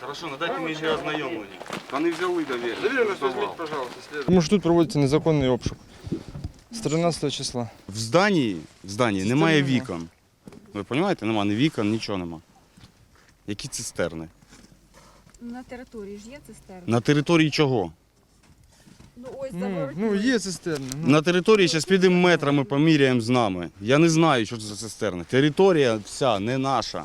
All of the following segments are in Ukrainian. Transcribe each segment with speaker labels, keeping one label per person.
Speaker 1: Хорошо, надайте мені ще ознайомлення. Та не взяли довір'я.
Speaker 2: Доверенность возьмите, пожалуйста, следует.
Speaker 3: Тому що тут проводиться незаконний обшук. З 13 числа.
Speaker 1: В зданні, в зданні немає вікон. Ви розумієте? Нема ні вікон, нічого нема. Які цистерни?
Speaker 4: На території ж є цистерна?
Speaker 1: На території чого?
Speaker 4: Ну ось
Speaker 3: Ну, ну є цистерни. Ну,
Speaker 1: На території зараз підемо метрами, поміряємо з нами. Я не знаю, що це за цистерни. Територія вся не наша.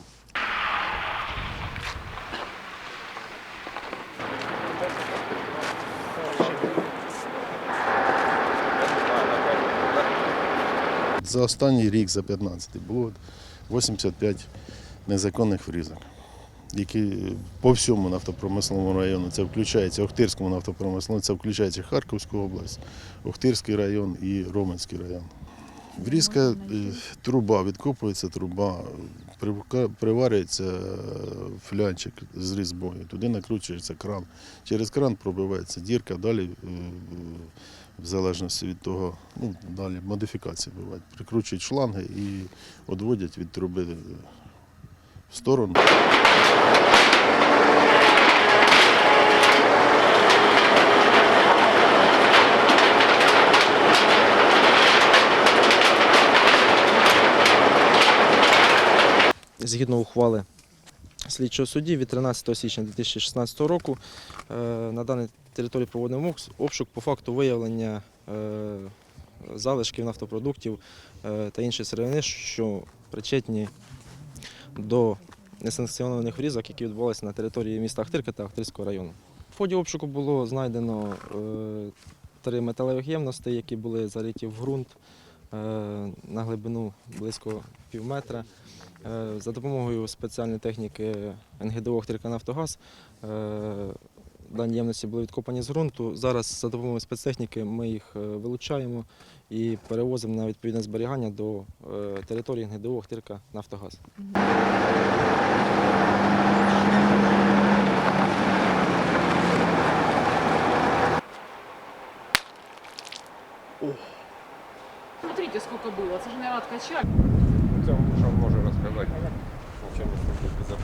Speaker 5: За останній рік, за 15 було 85 незаконних врізок, які по всьому нафтопромисловому району, це включається Охтирському нафтопромисловому, це включається Харківську область, Охтирський район і Роменський район. Врізка, е, труба, відкопується труба, приварюється е, флянчик з різьбою, туди накручується кран. Через кран пробивається дірка, далі е, в залежності від того, ну, далі модифікації бувають. Прикручують шланги і відводять від труби е, в сторону.
Speaker 6: згідно ухвали слідчого судді від 13 січня 2016 року е, на даній території проводимо обшук по факту виявлення е, залишків нафтопродуктів е, та іншої сировини, що причетні до несанкціонованих врізок, які відбувалися на території міста Ахтирка та Ахтирського району. В ході обшуку було знайдено три металевих ємності, які були зариті в ґрунт на глибину близько пів метра. Е, За допомогою спеціальної техніки НГДО «Охтирка Нафтогаз е, дані ємності були відкопані з ґрунту. Зараз за допомогою спецтехніки ми їх е, вилучаємо і перевозимо на відповідне зберігання до е, території НГДО «Охтирка Нафтогаз.
Speaker 7: Смотрите, сколько было. Это же, наверное, откачали.
Speaker 2: Це вам може розказати. Начальник служби безпеки.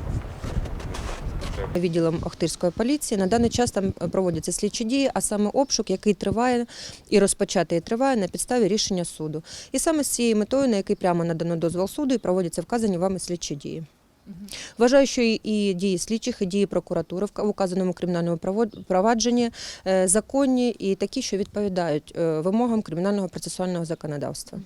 Speaker 8: Відділом Охтирської поліції на даний час там проводяться слідчі дії, а саме обшук, який триває і розпочатий триває на підставі рішення суду. І саме з цією метою, на який прямо надано дозвіл суду, і проводяться вказані вами слідчі дії. Вважаю, що і- дії слідчих, і дії прокуратури в указаному кримінальному провадженні е, законні і такі, що відповідають е, вимогам кримінального процесуального законодавства.